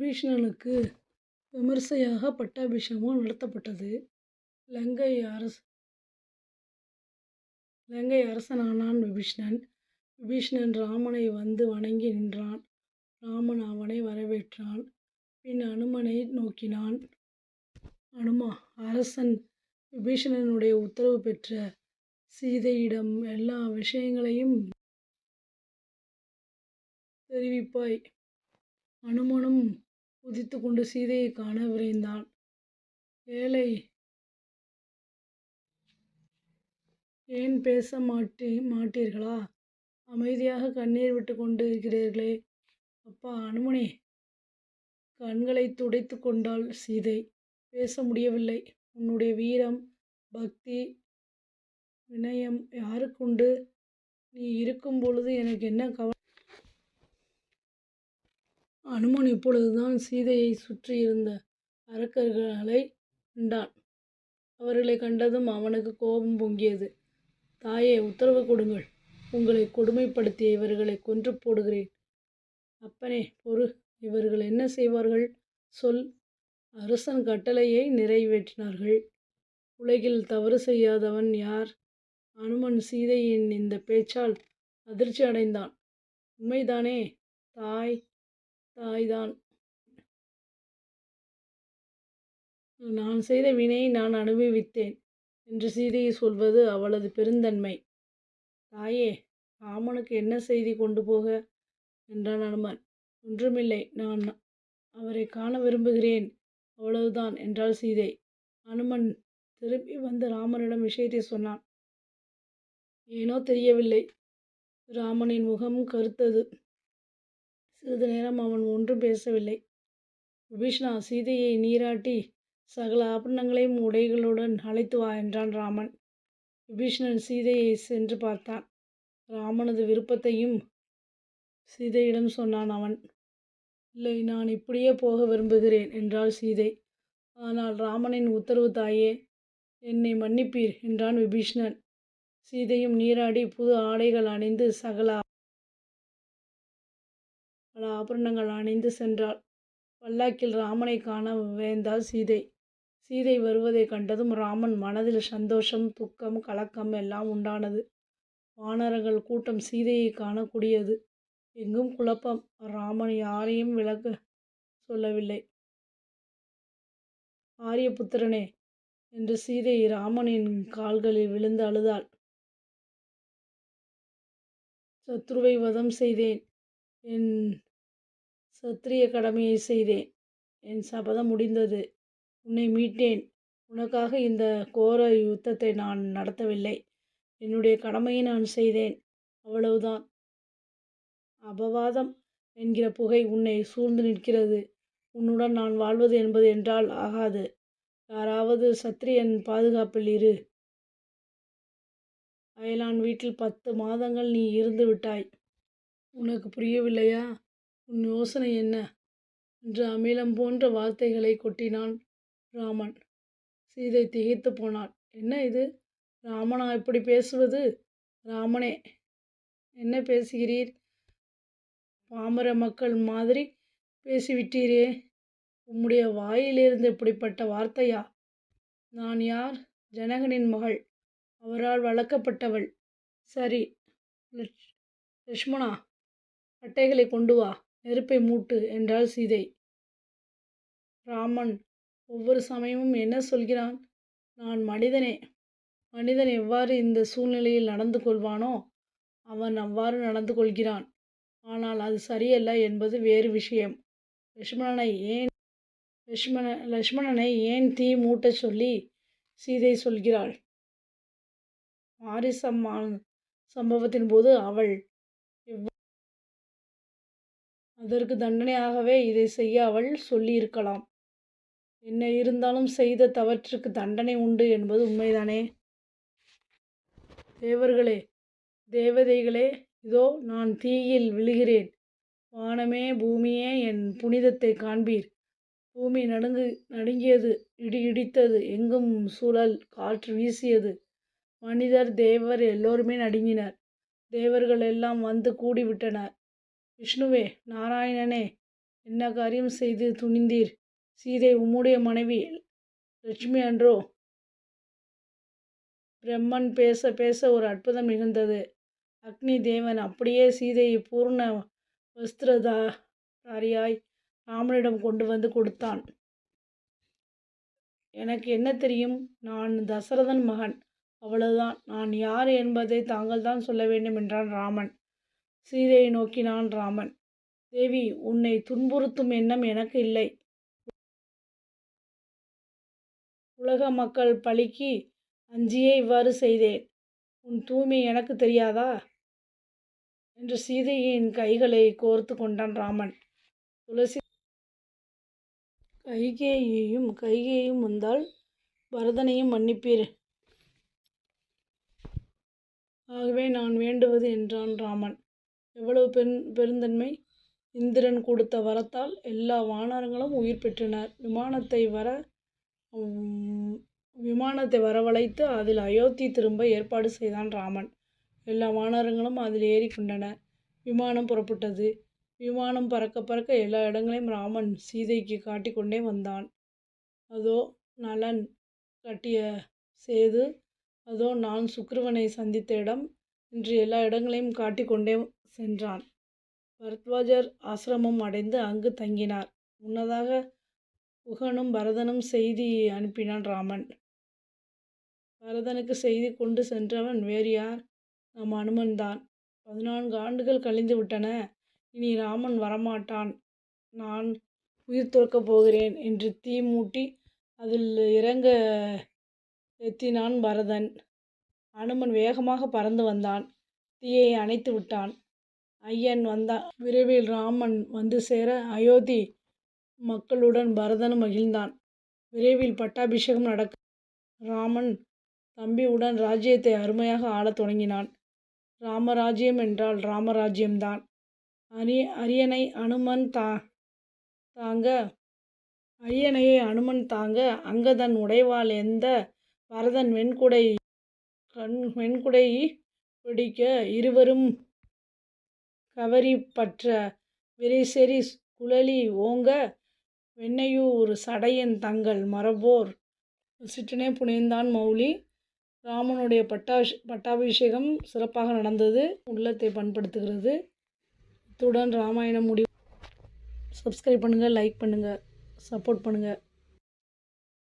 விபீஷணனுக்கு விமரிசையாக பட்டாபிஷேகமும் நடத்தப்பட்டது. லங்கை அரச லங்கை அரசனானான் விபீஷணன். விபீஷணன் ராமனை வந்து வணங்கி நின்றான். ராமன் அவனை வரவேற்றான். பின் அனுமனை நோக்கினான். அனுமா அரசன் விபீஷணனுடைய உத்தரவு பெற்ற சீதையிடம் எல்லா விஷயங்களையும் தெரிவிப்பாய். அனுமனும் குதித்துக்கொண்டு சீதையை காண விரைந்தான். ஏழை ஏன் பேச மாட்டி மாட்டீர்களா? அமைதியாக கண்ணீர் விட்டுக்கொண்டு இருக்கிறீர்களே அப்பா அனுமனே. கண்களைத் துடைத்து கொண்டாள் சீதை. பேச முடியவில்லை. உன்னுடைய வீரம், பக்தி, வினயம் யாருக்குண்டு? நீ இருக்கும் பொழுது எனக்கு என்ன கவலை? அனுமன் இப்பொழுதுதான் சீதையை சுற்றியிருந்த அரக்கர்களை கண்டான். அவர்களை கண்டதும் அவனுக்கு கோபம் பொங்கியது. தாயே உத்தரவு கொடுங்கள். உங்களை கொடுமைப்படுத்திய இவர்களை கொன்று போடுகிறேன். அப்பனே பொறு. இவர்கள் என்ன செய்வார்கள்? சொல். அரசன் கட்டளையை நிறைவேற்றினார்கள். உலகில் தவறு செய்யாதவன் யார்? அனுமன் சீதையின் இந்த பேச்சால் அதிர்ச்சி அடைந்தான். உண்மைதானே தாய் தாய்தான். நான் செய்த வினையை நான் அனுபவித்தேன் என்று சீதையை சொல்வது அவளது பெருந்தன்மை. தாயே ராமனுக்கு என்ன செய்தி கொண்டு போக? என்றான் அனுமன். ஒன்றுமில்லை. நான் அவரைக் காண விரும்புகிறேன். அவ்வளவுதான் என்றாள் சீதை. அனுமன் திரும்பி வந்து ராமனிடம் விஷயத்தை சொன்னான். ஏனோ தெரியவில்லை. ராமனின் முகம் கருத்தது சிறிது நேரம் அவன் ஒன்றும் பேசவில்லை. விபீஷ்ணா சீதையை நீராட்டி சகல ஆபரணங்களையும் உடைகளுடன் அழைத்து வா என்றான் ராமன் விபீஷ்ணன் சீதையை சென்று பார்த்தான். ராமனது விருப்பத்தையும் சீதையிடம் சொன்னான் அவன். இல்லை நான் இப்படியே போக விரும்புகிறேன் என்றாள் சீதை. ஆனால் ராமனின் உத்தரவு தாயே. என்னை மன்னிப்பீர் என்றான் விபீஷ்ணன் சீதையும் நீராடி புது ஆடைகள் அணிந்து சகல பல ஆபரணங்கள் அணிந்து சென்றாள். பல்லாக்கில் ராமனை காண வேந்தாள் சீதை. சீதை வருவதைக் கண்டதும் ராமன் மனதில் சந்தோஷம், துக்கம், கலக்கம் எல்லாம் உண்டானது. வானரங்கள் கூட்டம் சீதையைக் காணக்கூடியது எங்கும் குழப்பம். ராமன் யாரையும் விளக்க சொல்லவில்லை. ஆரியபுத்திரனே. என்று சீதை ராமனின் கால்களில் விழுந்து அழுதாள். சத்ருவை வதம் செய்தேன். என் சத்திரிய கடமையை செய்தேன். என் சபதம் முடிந்தது. உன்னை மீட்டேன். உனக்காக இந்த கோர யுத்தத்தை நான் நடத்தவில்லை. என்னுடைய கடமையை நான் செய்தேன். அவ்வளவுதான். அபவாதம் என்கிற புகை உன்னை சூழ்ந்து நிற்கிறது. உன்னுடன் நான் வாழ்வது என்பது என்றால் ஆகாது. யாராவது சத்திரியன் பாதுகாப்பில் இரு. அயலான் வீட்டில் பத்து மாதங்கள் நீ இருந்து விட்டாய். உனக்கு புரியவில்லையா? உன் யோசனை என்ன? என்று அமிலம் போன்ற வார்த்தைகளை கொட்டினான் ராமன் சீதை திகைத்துப் போனாள். என்ன இது? ராமனா இப்படி பேசுவது? ராமனே என்ன பேசுகிறீர்? பாமர மக்கள் மாதிரி பேசிவிட்டீரே. உம்முடைய வாயிலிருந்து இப்படிப்பட்ட வார்த்தையா? நான் யார்? ஜனகனின் மகள். அவரால் வளர்க்கப்பட்டவள். சரி. லக்ஷ்மணா. அட்டைகளை கொண்டு வா. நெருப்பை மூட்டு என்றாள் சீதை. ராமன் ஒவ்வொரு சமயமும் என்ன சொல்கிறான்? நான் மனிதனே. மனிதன் எவ்வாறு இந்த சூழ்நிலையில் நடந்து கொள்வானோ அவன் அவ்வாறு நடந்து கொள்கிறான். ஆனால் அது சரியல்ல என்பது வேறு விஷயம். லக்ஷ்மணனை ஏன் லக்ஷ்மணனை ஏன் தீ மூட்டச் சொல்லி சீதை சொல்கிறாள்? மாரிசம்மான் சம்பவத்தின் போது அவள் அதற்கு தண்டனையாகவே இதை செய்ய அவள் சொல்லியிருக்கலாம். என்ன இருந்தாலும் செய்த தவற்றுக்கு தண்டனை உண்டு என்பது உண்மைதானே? தேவர்களே. தேவதைகளே. இதோ நான் தீயில் விழுகிறேன். வானமே பூமியே என் புனிதத்தைக் காண்பீர். பூமி நடுங்கு நடுங்கியது. இடி இடித்தது. எங்கும் சூழல் காற்று வீசியது. மனிதர் தேவர் எல்லோருமே நடுங்கினர். தேவர்கள் எல்லாம் வந்து கூடிவிட்டனர். விஷ்ணுவே. நாராயணனே. என்ன காரியம் செய்து துணிந்தீர்? சீதை உம்முடைய மனைவி லட்சுமி அன்றோ? பிரம்மன் பேச பேச ஒரு அற்புதம் நிகழ்ந்தது. அக்னி தேவன் அப்படியே சீதையை பூர்ண வஸ்திரதாரியாய் ராமனிடம் கொண்டு வந்து கொடுத்தான். எனக்கு என்ன தெரியும்? நான் தசரதன் மகன். அவ்வளவுதான். நான் யார் என்பதை தாங்கள் தான் சொல்ல வேண்டும் என்றான் ராமன். சீதையை நோக்கினான் ராமன். தேவி உன்னை துன்புறுத்தும் எண்ணம் எனக்கு இல்லை. உலக மக்கள் பழிக்கு அஞ்சியே இவ்வாறு செய்தேன். உன் தூய்மை எனக்கு தெரியாதா? என்று சீதையின் கைகளை கோர்த்து கொண்டான் ராமன். துளசி கைகேயையும் கைகேயும் வந்தால் பரதனையும் மன்னிப்பீர். ஆகவே நான் வேண்டுவது என்றான் ராமன். எவ்வளவு பெரு பெருந்தன்மை? இந்திரன் கொடுத்த வரத்தால் எல்லா வானரங்களும் உயிர் பெற்றனர். விமானத்தை வர விமானத்தை வரவழைத்து அதில் அயோத்தி திரும்ப ஏற்பாடு செய்தான் ராமன். எல்லா வானரங்களும் அதில் ஏறிக்கொண்டன விமானம் புறப்பட்டது. விமானம் பறக்க பறக்க எல்லா இடங்களையும் ராமன் சீதைக்கு காட்டிக்கொண்டே வந்தான். அதோ நலன் கட்டிய சேது அதோ நான் சுக்கிரவனை சந்தித்த இடம். என்று எல்லா இடங்களையும் காட்டிக்கொண்டே சென்றான். பரத்வாஜர் ஆசிரமம் அடைந்து அங்கு தங்கினார். முன்னதாக குகனும் பரதனும் செய்தி அனுப்பினான் ராமன். பரதனுக்கு செய்தி கொண்டு சென்றவன் வேறு யார்? நம் அனுமன்தான் பதினான்கு ஆண்டுகள் கழிந்து விட்டன. இனி ராமன் வரமாட்டான். நான் உயிர் துறக்கப் போகிறேன் என்று தீ மூட்டி அதில் இறங்க எத்தினான் பரதன். அனுமன் வேகமாக பறந்து வந்தான். தீயை அணைத்து விட்டான். ஐயன் வந்தான் விரைவில் ராமன் வந்து சேர அயோத்தி மக்களுடன் பரதனும் மகிழ்ந்தான். விரைவில் பட்டாபிஷேகம் நடக்க ராமன் தம்பியுடன் ராஜ்யத்தை அருமையாக ஆளத் தொடங்கினான். ராமராஜ்யம் என்றால் ராமராஜ்யம்தான். அரி அரியணை அனுமன் தா தாங்க அரியணையை அனுமன் தாங்க அங்கதன் உடைவால் எந்த பரதன் வெண்குடை கண் வெண்குடை பிடிக்க இருவரும் கவரி பற்ற விரைசெறி குழலி ஓங்க வெண்ணையூர் சடையன் தங்கள் மரபோர். சிற்றனே புனைந்தான் மௌலி. ராமனுடைய பட்டாஷ் பட்டாபிஷேகம் சிறப்பாக நடந்தது. உள்ளத்தை பண்படுத்துகிறது. இத்துடன் ராமாயணம் முடிவு சப்ஸ்கிரைப் பண்ணுங்கள் லைக் பண்ணுங்கள் சப்போர்ட் பண்ணுங்கள்